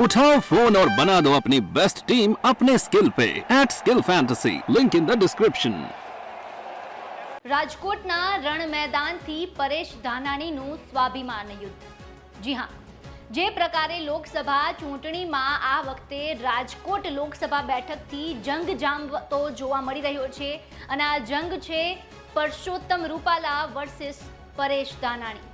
उठाओ फोन और बना दो अपनी बेस्ट टीम अपने स्किल पे at skill fantasy link in the description રાજકોટના રણ મેદાનથી પરેશ ધાનાણીનું સ્વાભિમાન યુદ્ધ જી હા જે પ્રકારે લોકસભા ચૂંટણીમાં આ વખતે રાજકોટ લોકસભા બેઠકથી જંગ જામતો જોવા મળી રહ્યો છે અને આ જંગ છે પરસોત્તમ રૂપાલા વર્સિસ પરેશ ધાનાણી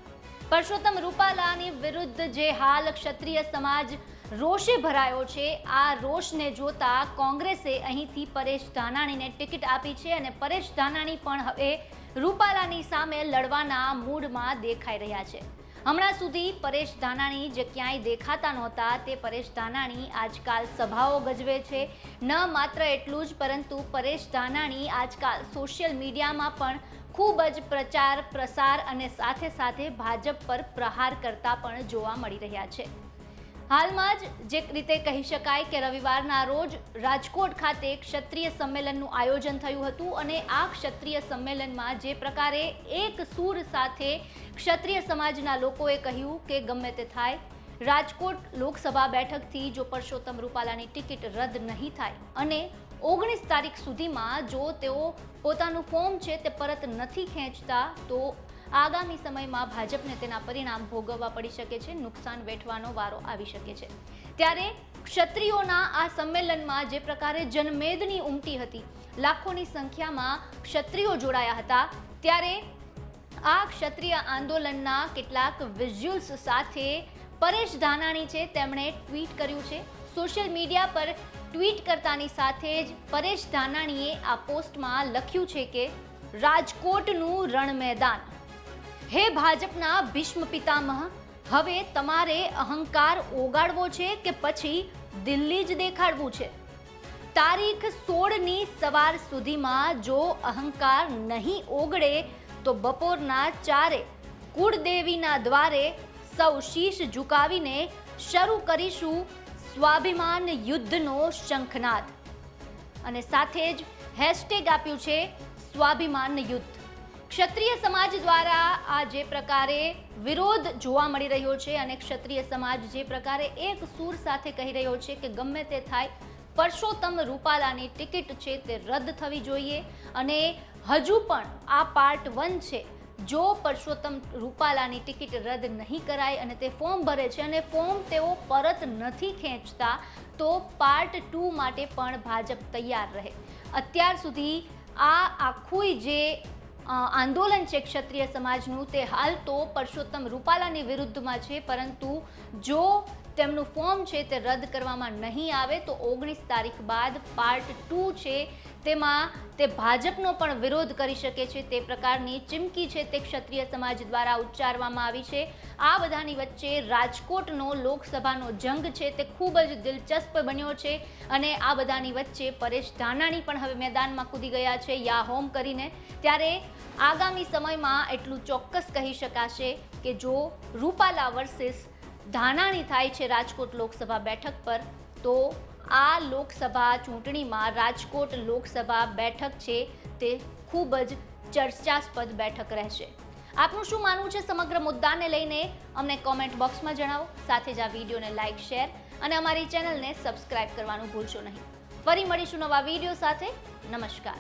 પરસોત્તમ રૂપાલાની વિરુદ્ધ જે હાલ ક્ષત્રિય સમાજ રોષે ભરાયો છે. આ રોષને જોતા કોંગ્રેસે અહીંથી પરેશ ધાનાણીને ટિકિટ આપી છે અને પરેશ ધાનાણી પણ હવે રૂપાલાની સામે લડવાના મૂડમાં દેખાઈ રહ્યા છે. હમણાં સુધી પરેશ ધાનાણી જે ક્યાંય દેખાતા નહોતા, તે પરેશ ધાનાણી આજકાલ સભાઓ ગજવે છે. ન માત્ર એટલું જ, પરંતુ પરેશ ધાનાણી આજકાલ સોશિયલ મીડિયામાં પણ ખૂબ જ પ્રચાર, પ્રસાર અને સાથે સાથે ભાજપ પર પ્રહાર કરતા પણ જોવા મળી રહ્યા છે. હાલમાં જ જે રીતે કહી શકાય કે રવિવારના રોજ રાજકોટ ખાતે ક્ષત્રિય સંમેલનનું આયોજન થયું હતું અને આ ક્ષત્રિય સંમેલનમાં જે પ્રકારે એક સૂર સાથે ક્ષત્રિય સમાજના લોકોએ કહ્યું કે ગમે તે થાય, રાજકોટ લોકસભા બેઠકથી જો પરસોત્તમ રૂપાલાની ટિકિટ રદ નહીં થાય અને ઓગણીસ તારીખ સુધીમાં જો તેઓ પોતાનું ફોર્મ છે તે પરત નથી ખેંચતા, તો આગામી સમયમાં ભાજપને તેના પરિણામ ભોગવવા પડી શકે છે, નુકસાન વેઠવાનો વારો આવી શકે છે. ત્યારે ક્ષત્રિયોના આ સંમેલનમાં જે પ્રકારે જનમેદની ઉમટી હતી, લાખોની સંખ્યામાં ક્ષત્રિયો જોડાયા હતા, ત્યારે આ ક્ષત્રિય આંદોલનના કેટલાક વિઝ્યુઅલ્સ સાથે પરેશ ધાનાણી છે, તેમણે ટ્વીટ કર્યું છે. સોશિયલ મીડિયા પર ટ્વીટ કરતાની સાથે જ પરેશ ધાનાણીએ આ પોસ્ટમાં લખ્યું છે કે, રાજકોટનું રણ મેદાન હે ભાજપના ભીષ્મ પિતામહ, હવે તમારે અહંકાર ઓગાળવો છે કે પછી દિલ્હી જ દેખાડવું છે? તારીખ સોળની સવાર સુધીમાં જો અહંકાર નહીં ઓગળે, તો બપોરના ચારે કુળદેવીના દ્વારે સૌ શીશ ઝુકાવીને શરૂ કરીશું સ્વાભિમાન યુદ્ધનો શંખનાદ. અને સાથે જ હેશટેગ આપ્યું છે સ્વાભિમાન યુદ્ધ. ક્ષત્રિય સમાજ દ્વારા આ જે પ્રકારે વિરોધ જોવા મળી રહ્યો છે અને ક્ષત્રિય સમાજ જે પ્રકારે એક સૂર સાથે કહી રહ્યો છે કે ગમે તે થાય, પરસોત્તમ રૂપાલાની ટિકિટ છે તે રદ થવી જોઈએ અને હજુ પણ આ પાર્ટ વન છે, જો પરસોત્તમ રૂપાલાની ટિકિટ રદ નહીં કરાય અને તે ફોર્મ ભરે છે અને ફોર્મ તેઓ પરત નથી ખેંચતા, તો પાર્ટ ટુ માટે પણ ભાજપ તૈયાર રહે. અત્યાર સુધી આ આખું જે આંદોલન છે ક્ષત્રિય સમાજનું તે હાલ તો પરસોત્તમ રૂપાલાની વિરુદ્ધમાં છે પરંતુ જો તેમનું ફોર્મ છે તે રદ કરવામાં નહીં આવે તો ઓગણીસ તારીખ બાદ પાર્ટ ટુ છે તેમાં તે ભાજપનો પણ વિરોધ કરી શકે છે. તે પ્રકારની ચીમકી છે તે ક્ષત્રિય સમાજ દ્વારા ઉચ્ચારવામાં આવી છે. આ બધાની વચ્ચે રાજકોટનો લોકસભાનો જંગ છે તે ખૂબ જ દિલચસ્પ બન્યો છે અને આ બધાની વચ્ચે પરેશ ધાનાણી પણ હવે મેદાનમાં કૂદી ગયા છે યા હોમ કરીને. ત્યારે આગામી સમયમાં એટલું ચોક્કસ કહી શકાશે કે જો રૂપાલા વર્સિસ ધાનાણી થાય છે રાજકોટ લોકસભા બેઠક પર, તો આ લોકસભા ચૂંટણીમાં રાજકોટ લોકસભા બેઠક છે તે ખૂબ જ ચર્ચાસ્પદ બેઠક રહેશે. આપનું શું માનવું છે સમગ્ર મુદ્દાને લઈને? અમને કોમેન્ટ બોક્સમાં જણાવો, સાથે જ આ વિડીયોને લાઇક શેર અને અમારી ચેનલને સબસ્ક્રાઇબ કરવાનું ભૂલશો નહીં. ફરી મળીશું નવા વીડિયો સાથે. નમસ્કાર.